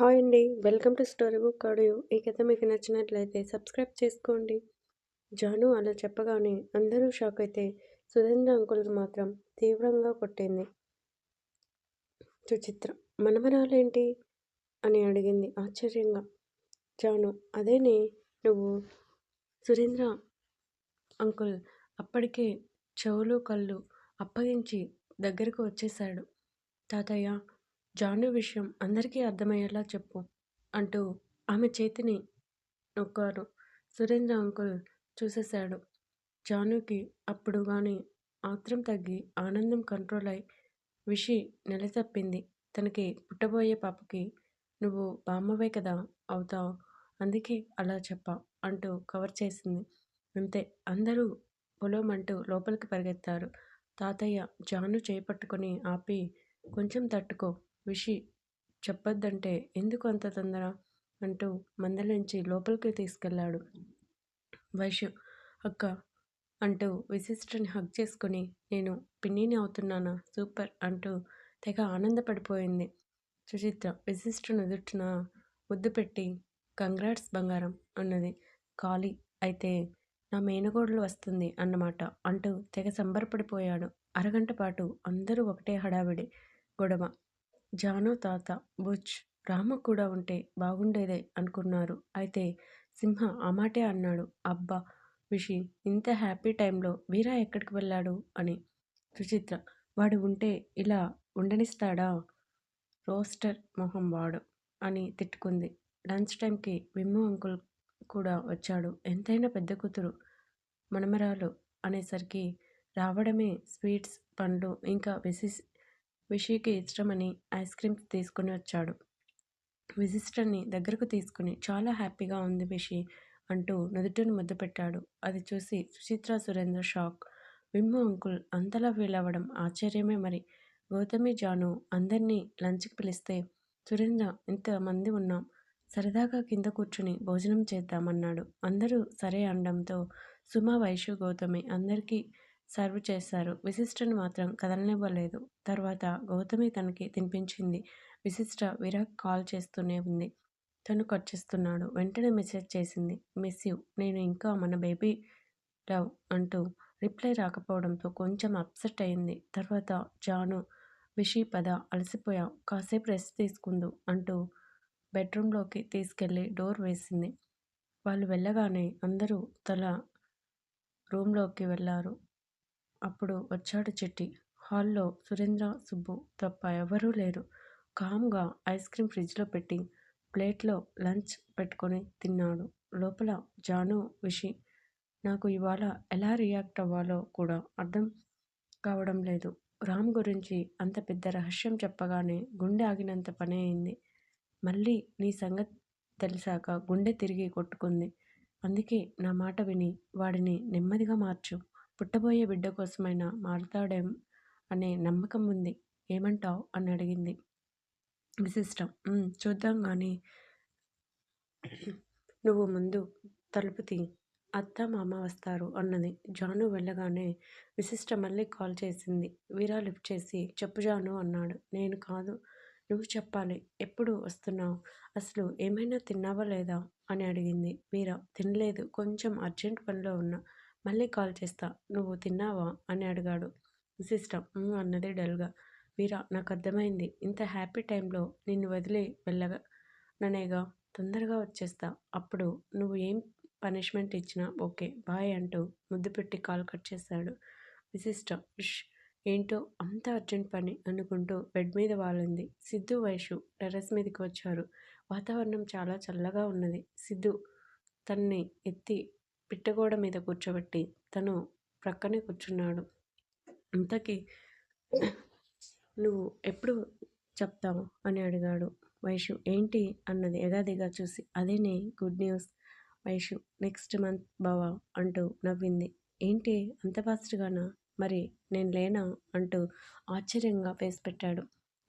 Hi అండి. Welcome to story book audio. ఈ కథ మీకు నచ్చినట్లయితే సబ్స్క్రైబ్ చేసుకోండి. జాను అలా చెప్పగానే అందరూ షాక్ అయితే సురేంద్ర అంకుల్కి మాత్రం తీవ్రంగా కొట్టింది. సుచిత్ర మనమరాలేంటి? అని అడిగింది ఆశ్చర్యంగా. జాను అదేనే నువ్వు? సురేంద్ర అంకుల్ అప్పటికే చెవులు కళ్ళు అప్పగించి దగ్గరకు వచ్చేశాడు. తాతయ్య జాను విషయం అందరికీ అర్థమయ్యేలా చెప్పు అంటూ ఆమె చేతిని నొక్కారు సురేంద్ర అంకుల్ చూసేశాడు. జానుకి అప్పుడు కానీ ఆత్రం తగ్గి ఆనందం కంట్రోల్ అయి విషి నెలతప్పింది. తనకి పుట్టబోయే పాపకి నువ్వు బామ్మవే కదా అవుతావు. అందుకే అలా చెప్పా అంటూ కవర్ చేసింది. అంతే అందరూ పొలమంటూ లోపలికి పరిగెత్తారు. తాతయ్య జాను చేపట్టుకొని ఆపి కొంచెం తట్టుకో విషి చెప్పొద్దంటే ఎందుకు అంత తొందర? అంటూ మందలించి లోపలికి తీసుకెళ్ళాడు. వైశ్యు అక్క అంటూ విశిష్టని హగ్ చేసుకుని నేను పిన్నిని అవుతున్నానా? సూపర్ అంటూ తెగ ఆనందపడిపోయింది. సుచిత్ర విశిష్టను ఎదుటిన ముద్దు పెట్టి కంగ్రాట్స్ బంగారం అన్నది. ఖాళీ అయితే నా మేనగోడలు వస్తుంది అన్నమాట అంటూ తెగ సంబరపడిపోయాడు. అరగంట పాటు అందరూ ఒకటే హడావిడి. గొడవ. జాను తాత బుచ్ రామ కూడా ఉంటే బాగుండేదే అనుకున్నారు. అయితే సింహ ఆ మాటే అన్నాడు. అబ్బా విషి ఇంత హ్యాపీ టైంలో వీరా ఎక్కడికి వెళ్ళాడు? అని. సుచిత్ర వాడు ఉంటే ఇలా ఉండనిస్తాడా? రోస్టర్ మొహం వాడు అని తిట్టుకుంది. లంచ్ టైంకి విమ్ము అంకుల్ కూడా వచ్చాడు. ఎంతైనా పెద్ద కూతురు మనమరాలు అనేసరికి రావడమే స్వీట్స్ పండ్లు ఇంకా విసిస్ విషికి ఇష్టమని ఐస్ క్రీమ్స్ తీసుకుని వచ్చాడు. విజిస్టర్ని దగ్గరకు తీసుకుని చాలా హ్యాపీగా ఉంది విషి అంటూ నుదుటిని ముద్దు పెట్టాడు. అది చూసి సుచిత్ర సురేంద్ర షాక్. విమ్ము అంకుల్ అంతలా ఫీల్ అవ్వడం ఆశ్చర్యమే మరి. గౌతమి జాను అందరినీ లంచ్కి పిలిస్తే సురేంద్ర ఇంతమంది ఉన్నాం. సరదాగా కింద కూర్చుని భోజనం చేద్దామన్నాడు. అందరూ సరే అనడంతో సుమా వైషు గౌతమి అందరికీ సర్వ్ చేశారు. విశిష్టను మాత్రం కదలనివ్వలేదు. తర్వాత గౌతమి తనకి తినిపించింది. విశిష్ట విరాక్ కాల్ చేస్తూనే ఉంది. తను కట్ చేస్తున్నాడు. వెంటనే మెసేజ్ చేసింది. Miss you. నేను ఇంకా మన బేబీ లవ్ అంటూ రిప్లై రాకపోవడంతో కొంచెం అప్సెట్ అయింది. తర్వాత జాను విషి పద అలసిపోయా కాసేపు రెస్ట్ తీసుకుందు అంటూ బెడ్రూమ్లోకి తీసుకెళ్ళి డోర్ వేసింది. వాళ్ళు వెళ్ళగానే అందరూ తల రూమ్లోకి వెళ్ళారు అప్పుడు వచ్చాడు చిట్టి. హాల్లో సురేంద్ర సుబ్బు తప్ప ఎవరూ లేరు. కామ్గా ఐస్ క్రీమ్ ఫ్రిడ్జ్లో పెట్టి ప్లేట్లో లంచ్ పెట్టుకొని తిన్నాడు. లోపల జాను విషి నాకు ఇవాళ ఎలా రియాక్ట్ అవ్వాలో కూడా అర్థం కావడం లేదు. రామ్ గురించి అంత పెద్ద రహస్యం చెప్పగానే గుండె ఆగినంత పని అయింది. మళ్ళీ నీ సంగతి తెలిసాక గుండె తిరిగి కొట్టుకుంది. అందుకే నా మాట విని వాడిని నెమ్మదిగా మార్చు. పుట్టబోయే బిడ్డ కోసమైనా మారుతాడేం అనే నమ్మకం ఉంది. ఏమంటావు? అని అడిగింది విశిష్టం. చూద్దాం కానీ నువ్వు ముందు తలుపు తీ. అత్త మామ వస్తారు అన్నది. జాను వెళ్ళగానే విశిష్ట మళ్ళీ కాల్ చేసింది. వీరా లిఫ్ట్ చేసి చెప్పు జాను అన్నాడు. నేను కాదు నువ్వు చెప్పాలి. ఎప్పుడు వస్తున్నావు? అసలు ఏమైనా తిన్నావా లేదా? అని అడిగింది వీరా. తినలేదు. కొంచెం అర్జెంట్ పనిలో ఉన్నా. మళ్ళీ కాల్ చేస్తా. నువ్వు తిన్నావా? అని అడిగాడు. సిస్టమ్ అన్నది డల్గా. వీరా నాకు అర్థమైంది. ఇంత హ్యాపీ టైంలో నిన్ను వదిలి వెళ్ళగా ననేగా తొందరగా వచ్చేస్తా. అప్పుడు నువ్వు ఏం పనిష్మెంట్ ఇచ్చినా ఓకే బాయ్ అంటూ ముద్దు పెట్టి కాల్ కట్ చేశాడు విశిష్ట ఇష్ ఏంటో అంత అర్జెంట్ పని అనుకుంటూ బెడ్ మీద వాలింది. సిద్ధు వైషు టెర్రస్ మీదకి వచ్చారు. వాతావరణం చాలా చల్లగా ఉన్నది. సిద్ధు తన్ని ఎత్తి పిట్టగోడ మీద కూర్చోబెట్టి తను ప్రక్కనే కూర్చున్నాడు. ఇంతకీ నువ్వు ఎప్పుడు చెప్తావు? అని అడిగాడు వైషు ఏంటి? అన్నది ఎగాదిగా చూసి. అదేనే good news Vaishu next month బావా అంటూ నవ్వింది. ఏంటి? అంత ఫాస్ట్గానా మరి నేను లేనా? అంటూ ఆశ్చర్యంగా ఫేస్ పెట్టాడు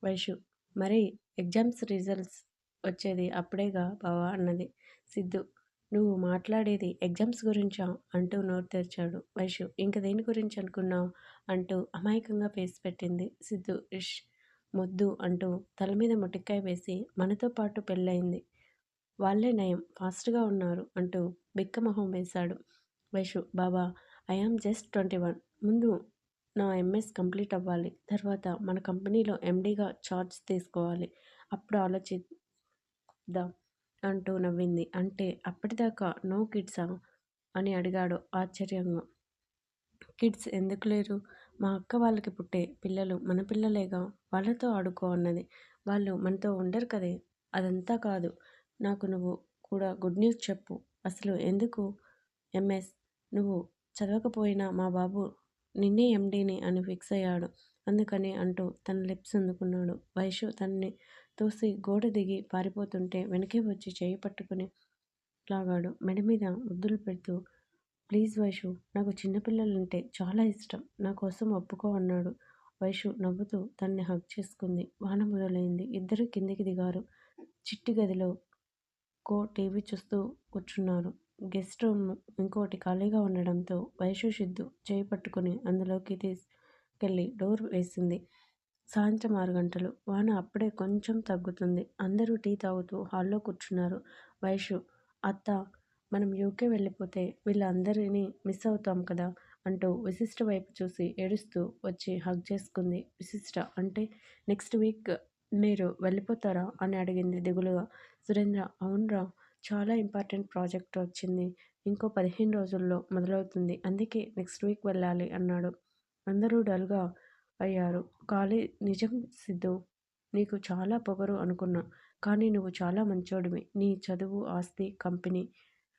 వైషు మరి ఎగ్జామ్స్ రిజల్ట్స్ వచ్చేది అప్పుడేగా బావా అన్నది సిద్ధు. నువ్వు మాట్లాడేది ఎగ్జామ్స్ గురించా? అంటూ నోరు తెరిచాడు వైషు ఇంక దేని గురించి అనుకున్నావు? అంటూ అమాయకంగా ఫేస్ పెట్టింది సిద్ధు. ఇష్! మొద్దు! అంటూ తల మీద ముటిక్కాయ వేసి మనతో పాటు పెళ్ళయింది. వాళ్ళే నయం. ఫాస్ట్గా ఉన్నారు! అంటూ బిక్కమొహం వేశాడు వైషు బాబా! I am just twenty one. ముందు నా ఎంఎస్ కంప్లీట్ అవ్వాలి. తర్వాత మన కంపెనీలో ఎండీగా చార్జ్ తీసుకోవాలి. అప్పుడు ఆలోచిద్దాం. అంటూ నవ్వింది. అంటే అప్పటిదాకా నో కిడ్సా? అని అడిగాడు ఆశ్చర్యంగా. కిడ్స్ ఎందుకు లేరు? మా అక్క వాళ్ళకి పుట్టే పిల్లలు మన పిల్లలేగా? వాళ్ళతో ఆడుకో అన్నది. వాళ్ళు మనతో ఉండరు కదే? అదంతా కాదు. నాకు నువ్వు కూడా గుడ్ న్యూస్ చెప్పు. అసలు ఎందుకు? ఎంఎస్ నువ్వు చదవకపోయినా మా బాబు నిన్నే ఎండీని అని ఫిక్స్ అయ్యాడు. అందుకని అంటూ తన లిప్స్ అందుకున్నాడు. వైషు తనని తోసి గోడ దిగి పారిపోతుంటే వెనకే వచ్చి చేయి పట్టుకుని లాగాడు. మెడ మీద ముద్దులు పెడుతూ ప్లీజ్ వైషు నాకు చిన్నపిల్లలంటే చాలా ఇష్టం. నా కోసం ఒప్పుకో అన్నాడు. వైషు నవ్వుతూ తన్ని హగ్ చేసుకుంది. వాన మొదలైంది. ఇద్దరు కిందికి దిగారు. చిట్టి గదిలో కో టీవీ చూస్తూ కూర్చున్నారు. గెస్ట్ రూమ్ ఇంకోటి ఖాళీగా ఉండడంతో వైషు సిద్ధు చేయి పట్టుకుని అందులోకి తీసుకెళ్ళి డోర్ వేసింది. సాయంత్రం ఆరు గంటలు. వాన అప్పుడే కొంచెం తగ్గుతుంది. అందరూ టీ తాగుతూ హాల్లో కూర్చున్నారు. వైషు అత్త మనం యూకే వెళ్ళిపోతే వీళ్ళందరినీ మిస్ అవుతాం కదా? అంటూ విశిష్ట వైపు చూసి ఏడుస్తూ వచ్చి హగ్ చేసుకుంది. విశిష్ట అంటే నెక్స్ట్ వీక్ మీరు వెళ్ళిపోతారా? అని అడిగింది దిగులుగా. సురేంద్ర అవునరా చాలా ఇంపార్టెంట్ ప్రాజెక్ట్ వచ్చింది. ఇంకో పదిహేను రోజుల్లో మొదలవుతుంది. అందుకే నెక్స్ట్ వీక్ వెళ్ళాలి అన్నాడు. అందరూ డల్గా అయ్యారు. ఖాళీ నిజం సిద్ధు నీకు చాలా పొగరు అనుకున్నా కానీ నువ్వు చాలా మంచోడివి. నీ చదువు ఆస్తి కంపెనీ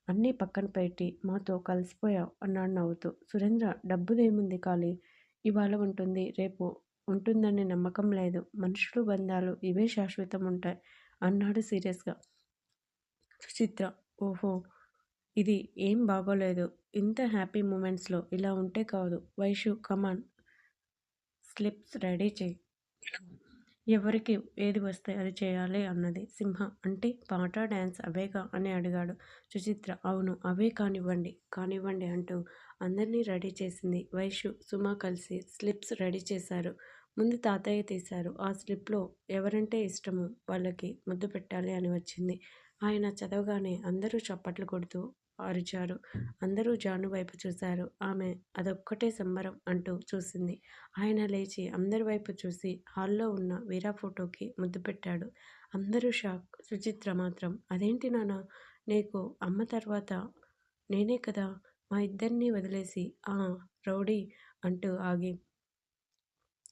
అన్నీ పక్కన పెట్టి మాతో కలిసిపోయావు అన్నాడు నవ్వుతూ. సురేంద్ర డబ్బుదేముంది ఖాళీ ఇవాళ ఉంటుంది రేపు ఉంటుందనే నమ్మకం లేదు. మనుషులు బంధాలు ఇవే శాశ్వతం ఉంటాయి అన్నాడు సీరియస్గా. సుచిత్ర ఓహో ఇది ఏం బాగోలేదు. ఇంత హ్యాపీ మూమెంట్స్లో ఇలా ఉంటే కాదు. వైషు కమాన్ స్లిప్స్ రెడీ చేయి. ఎవరికి ఏది వస్తే అది చేయాలి అన్నది సింహ. అంటే పాట డ్యాన్స్ అవేగా అని అడిగాడు సుచిత్ర. అవును అవే కానివ్వండి కానివ్వండి అంటూ అందరినీ రెడీ చేసింది వైషు సుమ కలిసి స్లిప్స్ రెడీ చేశారు. ముందు తాతయ్య తీశారు. ఆ స్లిప్లో ఎవరంటే ఇష్టమో వాళ్ళకి ముద్దు పెట్టాలి అని వచ్చింది. ఆయన చదవగానే అందరూ చప్పట్లు కొడుతూ అరిచారు. అందరూ జాను వైపు చూశారు. ఆమె అదొక్కటే సంబరం అంటూ చూసింది. ఆయన లేచి అందరి వైపు చూసి హాల్లో ఉన్న వీరా ఫోటోకి ముద్దు పెట్టాడు. అందరూ షాక్. సుచిత్ర మాత్రం అదేంటి నాన్న? నీకు అమ్మ తర్వాత నేనే కదా? మా ఇద్దరిని వదిలేసి ఆ రౌడీ అంటూ ఆగి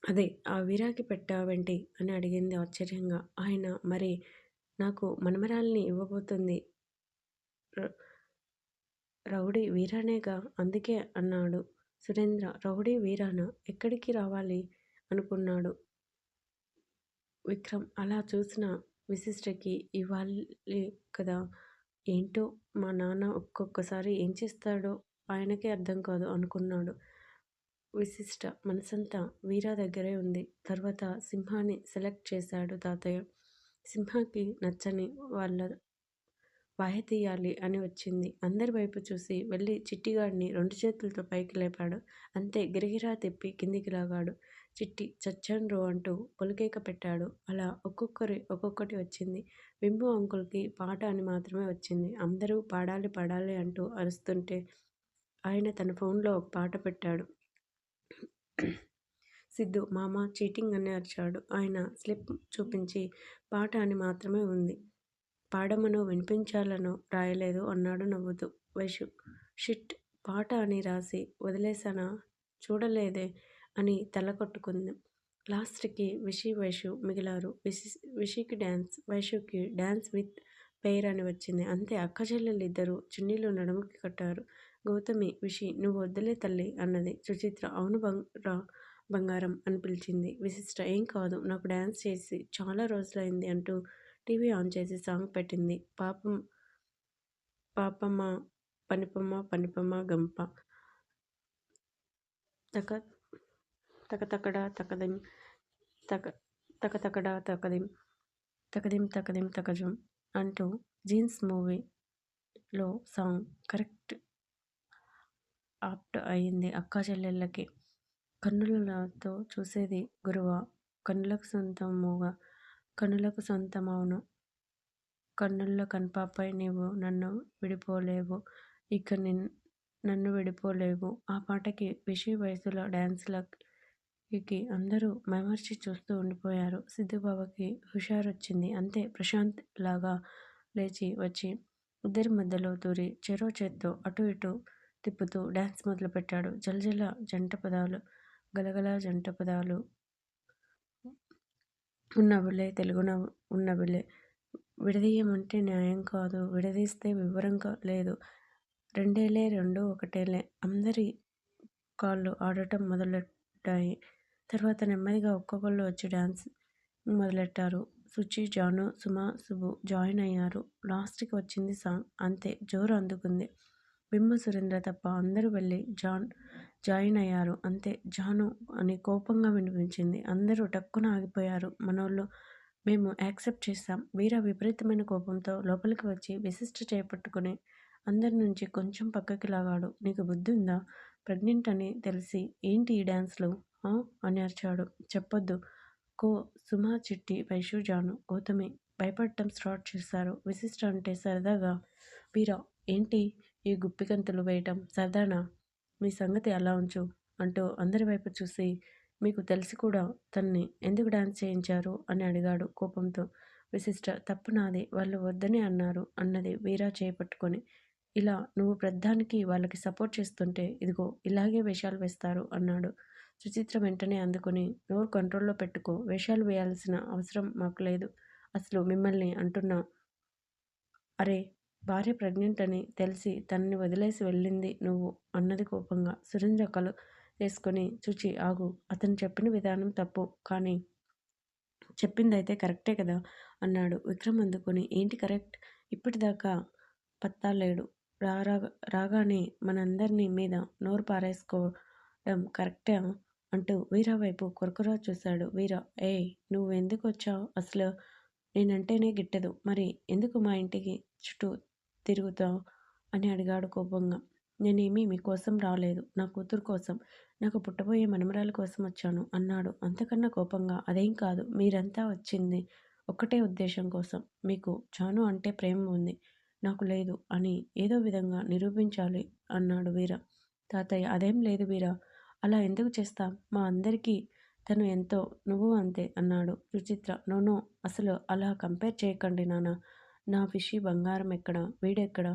అదే ఆ వీరాకి పెట్టావేంటి అని అడిగింది ఆశ్చర్యంగా. ఆయన మరి నాకు మనమరాల్ని ఇవ్వబోతుంది. రౌడీ వీరానేగా అందుకే అన్నాడు. సురేంద్ర రౌడీ వీరానా? ఎక్కడికి రావాలి? అనుకున్నాడు. విక్రమ్ అలా చూసిన విశిష్టకి ఇవ్వాలి కదా? ఏంటో మా నాన్న ఒక్కొక్కసారి ఏం చేస్తాడో ఆయనకే అర్థం కాదు అనుకున్నాడు. విశిష్ట మనసంతా వీరా దగ్గరే ఉంది. తర్వాత సింహాన్ని సెలెక్ట్ చేశాడు తాతయ్య. సింహాకి నచ్చని వాళ్ళ వాయ తీయాలి అని వచ్చింది. అందరి వైపు చూసి వెళ్ళి చిట్టిగాడిని రెండు చేతులతో పైకి లేపాడు. అంతే గిరిగిరా తిప్పి కిందికి లాగాడు. చిట్టి చచ్చండ్రు అంటూ పొలికేక పెట్టాడు. అలా ఒక్కొక్కరి ఒక్కొక్కటి వచ్చింది. బింబు అంకుల్కి పాట అని మాత్రమే వచ్చింది. అందరూ పాడాలి పాడాలి అంటూ అరుస్తుంటే ఆయన తన ఫోన్లో ఒక పాట పెట్టాడు. సిద్ధు మామ చీటింగ్ అని అరిచాడు. ఆయన స్లిప్ చూపించి పాట అని మాత్రమే ఉంది. పాడమనో వినిపించాలనో రాయలేదు అన్నాడు నవ్వుతూ. వైషు షిట్ పాట అని రాసి వదిలేసానా చూడలేదే అని తల కొట్టుకుంది. లాస్ట్కి విషి వైషు మిగిలారు. విషి విషికి డ్యాన్స్ వైషుకి డ్యాన్స్ విత్ పేర్ అని వచ్చింది. అంతే అక్క చెల్లెలు ఇద్దరు చున్నీలు నడుముకి కట్టారు. గౌతమి విషి నువ్వు వద్దులే తల్లి అన్నది. సుచిత్ర అవును బంగా బంగారం అని పిలిచింది. విశిష్ట ఏం కాదు. నాకు డ్యాన్స్ చేసి చాలా రోజులైంది అంటూ టీవీ ఆన్ చేసి సాంగ్ పెట్టింది. పాపం పాపమ్మ పనిపమ్మ పనిపమ్మ గంప. తక తకతకడ తకదిం తక తకతకడ తకదిం తకదిం తకదిం తకజం అంటూ జీన్స్ మూవీలో సాంగ్ కరెక్ట్ ఆప్ట్ అయింది అక్కా చెల్లెళ్ళకి. కన్నులతో చూసేది గురువ. కన్నులకు సొంతముగా కన్నులకు సొంతమవును కన్నుల్లో కనుపాపై నీవు నన్ను విడిపోలేవు. ఇక నన్ను విడిపోలేవు. ఆ పాటకి విషి వయసులో డ్యాన్స్లకి అందరూ మైమర్చి చూస్తూ ఉండిపోయారు. సిద్ధుబాబాకి హుషారొచ్చింది. అంతే ప్రశాంత్ లాగా లేచి వచ్చి ఇద్దరి మధ్యలో దూరి చెరో చేత్తో అటు ఇటు తిప్పుతూ డ్యాన్స్ మొదలుపెట్టాడు. జలజల జంట పదాలు గలగల జంట పదాలు ఉన్నవిలే తెలుగున ఉన్నవిలే. విడదీయమంటే న్యాయం కాదు విడదీస్తే వివరం లేదు. రెండేలే రెండు ఒకటేలే. అందరి కాళ్ళు ఆడటం మొదలెట్టాయి. తర్వాత నెమ్మదిగా ఒక్కొక్కళ్ళు వచ్చి డ్యాన్స్ మొదలెట్టారు. సుచి జాను సుమ సుబు జాయిన్ అయ్యారు. లాస్ట్కి వచ్చింది సాంగ్. అంతే జోరు అందుకుంది. బిమ్మ సురేంద్ర తప్ప అందరూ వెళ్ళి జాన్ జాయిన్ అయ్యారు. అంతే. జాను అని కోపంగా వినిపించింది. అందరూ టక్కున ఆగిపోయారు. మనోళ్ళు మేము యాక్సెప్ట్ చేస్తాం. వీర విపరీతమైన కోపంతో లోపలికి వచ్చి విశిష్ట చేపట్టుకుని అందరి నుంచి కొంచెం పక్కకి లాగాడు. నీకు బుద్ధి ఉందా? ప్రెగ్నెంట్ అని తెలిసి ఏంటి ఈ డ్యాన్స్లు అని అరిచాడు. చెప్పొద్దు. కో సుమా చిట్టి వైషు జాను గౌతమి భయపడటం స్టార్ట్ చేశారు. విశిష్ట అంటే సరదాగా వీరా ఏంటి ఈ గుప్పికంతులు వేయటం? సరదానా? మీ సంగతి అలా ఉంచు అంటూ అందరి వైపు చూసి మీకు తెలిసి కూడా తన్ని ఎందుకు డాన్స్ చేయించారు? అని అడిగాడు కోపంతో. విశిష్ట తప్పు నాది. వాళ్ళు వద్దని అన్నారు అన్నది వీరా చేపట్టుకొని ఇలా నువ్వు ప్రధానికి వాళ్ళకి సపోర్ట్ చేస్తుంటే ఇదిగో ఇలాగే వేషాలు వేస్తారు అన్నాడు. సుచిత్ర వెంటనే అందుకుని నోరు కంట్రోల్లో పెట్టుకో. వేషాలు వేయాల్సిన అవసరం మాకు లేదు. అసలు మిమ్మల్ని అంటున్నా అరే భార్య ప్రెగ్నెంట్ అని తెలిసి తనని వదిలేసి వెళ్ళింది నువ్వు అన్నది కోపంగా సురేంద్ర కలు వేసుకొని చూచి ఆగు అతను చెప్పిన విధానం తప్పు కానీ చెప్పిందైతే కరెక్టే కదా అన్నాడు విక్రమ్ అందుకొని. ఏంటి కరెక్ట్? ఇప్పటిదాకా పత్తా లేడు రారా రాగానే మనందరినీ మీద నోరు పారేసుకోవడం కరెక్టే? అంటూ వీరా వైపు కొరకొరా చూశాడు. వీర ఏ నువ్వు ఎందుకు వచ్చావు? అసలు నేనంటేనే గిట్టదు. మరి ఎందుకు మా ఇంటికి? చుట్టూ తిరుగుతావు? అని అడిగాడు కోపంగా. నేనేమీ మీకోసం రాలేదు. నా కూతురు కోసం. నాకు పుట్టబోయే మనమరాల కోసం వచ్చాను అన్నాడు. అంతకన్నా కోపంగా అదేం కాదు. మీరంతా వచ్చింది ఒక్కటే ఉద్దేశం కోసం. మీకు చాను అంటే ప్రేమ ఉంది. నాకు లేదు అని ఏదో విధంగా నిరూపించాలి అన్నాడు వీర. తాతయ్య అదేం లేదు వీర. అలా ఎందుకు చేస్తాం? మా అందరికీ తను ఎంతో నువ్వు అంతే అన్నాడు సుచిత్ర. నోనో అసలు అలా కంపేర్ చేయకండి నాన్న. నా పిషి బంగారం ఎక్కడ? వీడెక్కడ?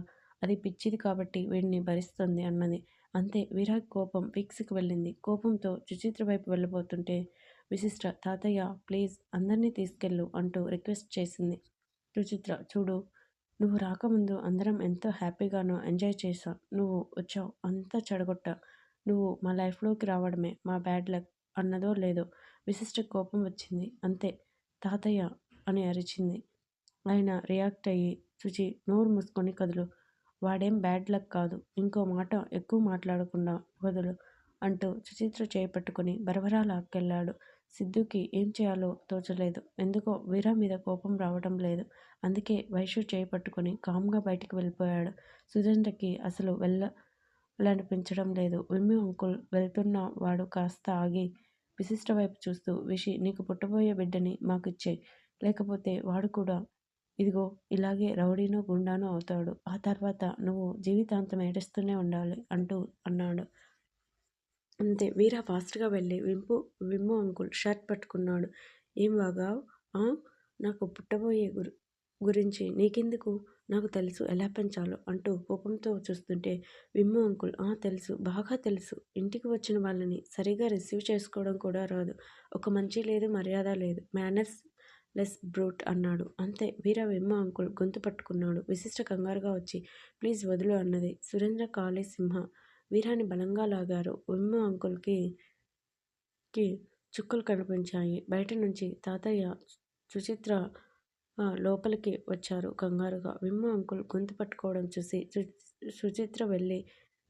అది పిచ్చిది కాబట్టి వీడిని భరిస్తుంది అన్నది. అంతే విరాగ్ కోపం పీక్స్కి వెళ్ళింది. కోపంతో సుచిత్ర వైపు వెళ్ళిపోతుంటే విశిష్ట తాతయ్య ప్లీజ్ అందరినీ తీసుకెళ్ళు అంటూ రిక్వెస్ట్ చేసింది. సుచిత్ర చూడు నువ్వు రాకముందు అందరం ఎంతో హ్యాపీగానో ఎంజాయ్ చేసా నువ్వు వచ్చావు. అంతా చెడగొట్ట. నువ్వు మా లైఫ్లోకి రావడమే మా బ్యాడ్ లక్ అన్నదో లేదో విశిష్ట కోపం వచ్చింది. అంతే తాతయ్య అని అరిచింది. ఆయన రియాక్ట్ అయ్యి చూచి నోరు మూసుకొని కదులు. వాడేం బ్యాడ్ లక్ కాదు. ఇంకో మాట ఎక్కువ మాట్లాడకుండా వదులు అంటూ సుచిత్ర చేపట్టుకుని బరబరా లాక్కెళ్ళాడు సిద్ధుకి ఏం చేయాలో తోచలేదు. ఎందుకో వీరా మీద కోపం రావడం లేదు. అందుకే వైషు చేపట్టుకుని కామ్గా బయటికి వెళ్ళిపోయాడు. సురేంద్రకి అసలు వెళ్ళాలనిపించడం లేదు. విమ్మి అంకుల్ వెళ్తున్న వాడు కాస్త ఆగి విశిష్ట వైపు చూస్తూ విషి నీకు పుట్టబోయే బిడ్డని మాకిచ్చే లేకపోతే వాడు కూడా ఇదిగో ఇలాగే రౌడీనో గుండానో అవుతాడు. ఆ తర్వాత నువ్వు జీవితాంతం ఏడుస్తూనే ఉండాలి అంటూ అన్నాడు. అంతే వీరా ఫాస్ట్గా వెళ్ళి వింపు విమ్ము అంకుల్ షర్ట్ పట్టుకున్నాడు. ఏం వాగా నాకు పుట్టబోయే గురి గురించి నీకెందుకు? నాకు తెలుసు ఎలా పెంచాలో అంటూ కోపంతో చూస్తుంటే విమ్ము అంకుల్ ఆ తెలుసు బాగా తెలుసు. ఇంటికి వచ్చిన వాళ్ళని సరిగా రిసీవ్ చేసుకోవడం కూడా రాదు. ఒక మంచి లేదు మర్యాద లేదు. మేనర్స్ లెస్ బ్రూట్ అన్నాడు. అంతే వీర వెమ్మ అంకుల్ గొంతు పట్టుకున్నాడు. విశిష్ట కంగారుగా వచ్చి ప్లీజ్ వదులు అన్నది. సురేంద్ర కాళీ సింహ వీరాని బలంగా లాగారు. వెమ్మ అంకుల్కి కి చుక్కలు కనిపించాయి. బయట నుంచి తాతయ్య సుచిత్ర లోపలికి వచ్చారు కంగారుగా. విమ్మ అంకుల్ గొంతు పట్టుకోవడం చూసి సుచిత్ర వెళ్ళి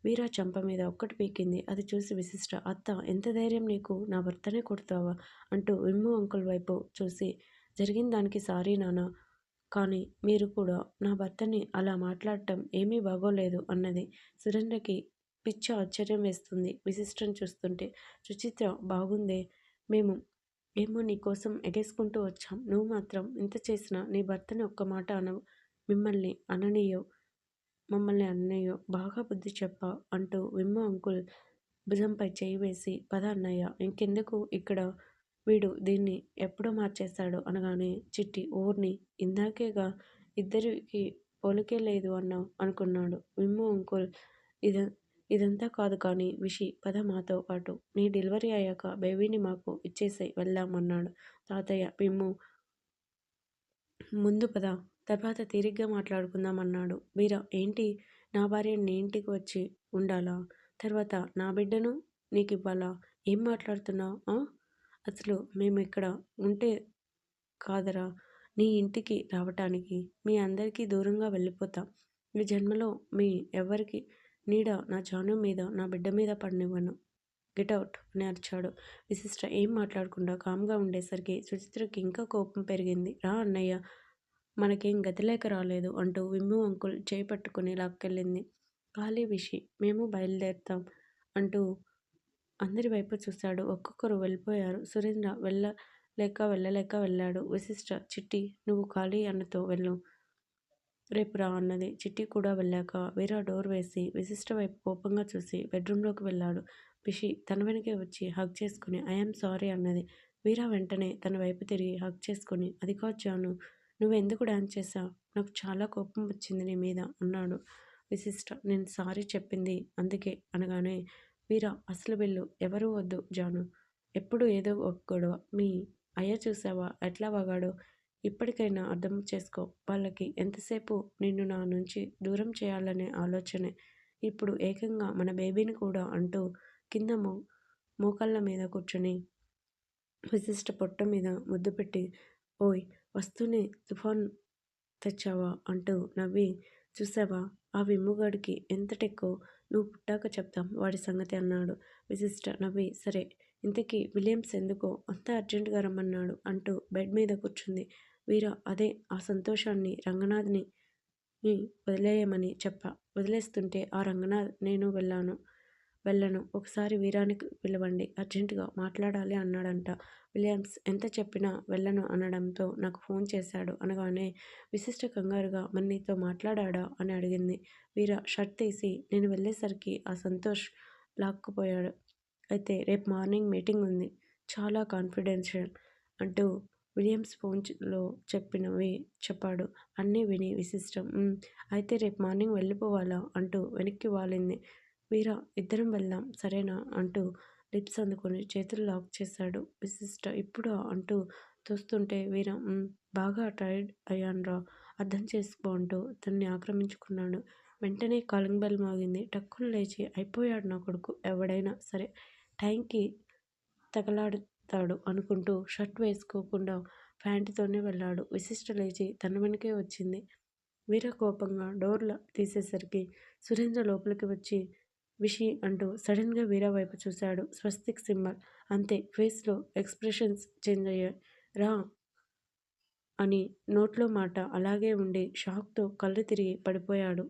వీరా చంప మీద ఒక్కటి పీకింది. అది చూసి విశిష్ట అత్త ఎంత ధైర్యం నీకు? నా భర్తనే కొడతావా? అంటూ విమ్ము అంకుల్ వైపు చూసి జరిగిన దానికి సారీ నాన్న. కానీ మీరు కూడా నా భర్తని అలా మాట్లాడటం ఏమీ బాగోలేదు అన్నది సురేంద్రకి పిచ్చి ఆశ్చర్యం వేస్తుంది విశిష్టం చూస్తుంటే. సుచిత్ర బాగుందే. మేము ఏమో నీకోసం ఎగేసుకుంటూ వచ్చాం. నువ్వు మాత్రం ఇంత చేసినా నీ భర్తని ఒక్క మాట అనవు మిమ్మల్ని అననీయో మమ్మల్ని అన్నయ్యో బాగా బుద్ధి చెప్ప అంటూ విమ్మ అంకుల్ భుజంపై చేయి వేసి పద అన్నయ్య ఇంకెందుకు ఇక్కడ వీడు దీన్ని ఎప్పుడో మార్చేస్తాడు అనగానే చిట్టి ఊర్ని ఇందాకేగా ఇద్దరికి పోలికే లేదు అన్నావు అనుకున్నాడు. విమ్ము అంకుల్ ఇద ఇదంతా కాదు కానీ విషి పద మాతో పాటు. నీ డెలివరీ అయ్యాక బేబీని మాకు ఇచ్చేసి వెళ్దామన్నాడు తాతయ్య. విమ్ము ముందు పద. తర్వాత తీరిగ్గా మాట్లాడుకుందామన్నాడు వీర ఏంటి? నా భార్య నీ ఇంటికి వచ్చి ఉండాలా? తర్వాత నా బిడ్డను నీకు ఇవ్వాలా ఏం మాట్లాడుతున్నావు అసలు మేము ఇక్కడ ఉంటే కాదరా నీ ఇంటికి రావటానికి మీ అందరికీ దూరంగా వెళ్ళిపోతాం. ఈ జన్మలో మీ ఎవరికి నీడ నా జాను మీద నా బిడ్డ మీద పడినివ్వను. అవుట్ అని అరిచాడు. విశిష్ట ఏం మాట్లాడకుండా కామ్గా ఉండేసరికి సుచిత్రకి ఇంకా కోపం పెరిగింది. రా అన్నయ్య మనకేం గతిలేక రాలేదు అంటూ విమ్ము అంకుల్ చేయి లాక్కెళ్ళింది. ఖాళీ విషి మేము బయలుదేరుతాం అంటూ అందరి వైపు చూశాడు. ఒక్కొక్కరు వెళ్ళిపోయారు. సురేంద్ర వెళ్ళలేక వెళ్ళలేక వెళ్ళాడు. విశిష్ట చిట్టి నువ్వు ఖాళీ అన్నతో వెళ్ళు. రేపు రా అన్నది. చిట్టి కూడా వెళ్ళాక వీరా డోర్ వేసి విశిష్ట వైపు కోపంగా చూసి బెడ్రూమ్లోకి వెళ్ళాడు. పిషి తన వెనకే వచ్చి హగ్ చేసుకుని ఐఎమ్ సారీ అన్నది. వీరా వెంటనే తన వైపు తిరిగి హగ్ చేసుకుని అది కాదు జాను నువ్వెందుకు డ్యాన్స్ చేసావు నాకు చాలా కోపం వచ్చింది నీ మీద అన్నాడు. విశిష్ట నేను సారీ చెప్పింది అందుకే అనగానే వీరా అసలు వెళ్ళు. ఎవరు వద్దు జాను. ఎప్పుడు ఏదో ఒక గొడవ. మీ అయ్య చూసావా? ఎట్లా వాగాడో? ఇప్పటికైనా అర్థం చేసుకో. వాళ్ళకి ఎంతసేపు నిన్ను నా నుంచి దూరం చేయాలనే ఆలోచనే. ఇప్పుడు ఏకంగా మన బేబీని కూడా అంటూ కింద మో మోకాళ్ళ మీద కూర్చొని విశిష్ట పొట్ట మీద ముద్దు పెట్టి ఓయ్ వస్తూనే తుఫాన్ తెచ్చావా? అంటూ నవ్వి చూసావా? ఆ విమ్ముగాడికి ఎంతటెక్కో నువ్వు పుట్టాక చెప్తాం వాడి సంగతి అన్నాడు. విశిష్ట నవ్వి సరే ఇంతకీ విలియమ్స్ ఎందుకో అంత అర్జెంటుగా రమ్మన్నాడు అంటూ బెడ్ మీద కూర్చుంది. వీర అదే ఆ సంతోషాన్ని రంగనాథ్ని వదిలేయమని చెప్ప. వదిలేస్తుంటే ఆ రంగనాథ్ నేను వెళ్ళాను. వెళ్ళను. ఒకసారి వీరానికి పిలవండి. అర్జెంటుగా మాట్లాడాలి అన్నాడంట. విలియమ్స్ ఎంత చెప్పినా వెళ్ళను అనడంతో నాకు ఫోన్ చేశాడు అనగానే విశిష్ట కంగారుగా మన నీతో మాట్లాడా అని అడిగింది. వీర షర్ట్ తీసి నేను వెళ్ళేసరికి ఆ సంతోష్ లాక్కుపోయాడు. అయితే రేపు మార్నింగ్ మీటింగ్ ఉంది. చాలా కాన్ఫిడెన్షియల్ అంటూ విలియమ్స్ ఫోన్లో చెప్పినవి చెప్పాడు. అన్నీ విని విశిష్టం అయితే రేపు మార్నింగ్ వెళ్ళిపోవాలా? అంటూ వెనక్కి వాలింది. వీర ఇద్దరం వెళ్దాం సరేనా? అంటూ లిప్స్ అందుకొని చేతులు లాక్ చేశాడు విశిష్ట. ఇప్పుడు అంటూ చూస్తుంటే వీర బాగా టైర్డ్ అయ్యాన్రా అర్థం చేసుకో అంటూ తన్ని ఆక్రమించుకున్నాడు. వెంటనే కాలింగ్ బెల్ మోగింది. టక్కులు లేచి అయిపోయాడు నా కొడుకు ఎవడైనా సరే టైంకి తగలాడుతాడు అనుకుంటూ షర్ట్ వేసుకోకుండా ప్యాంటుతోనే వెళ్ళాడు. విశిష్ట లేచి తన వెనకే వచ్చింది. వీర కోపంగా డోర్ల తీసేసరికి సురేంద్ర లోపలికి వచ్చి విషి అంటూ సడన్గా వీరా వైపు చూశాడు స్వస్తిక్ సింబల్. అంతే ఫేస్లో ఎక్స్ప్రెషన్స్ చేంజ్ అయ్యాయి. రా అని నోట్లో మాట అలాగే ఉండి షాక్తో కళ్ళు తిరిగి పడిపోయాడు.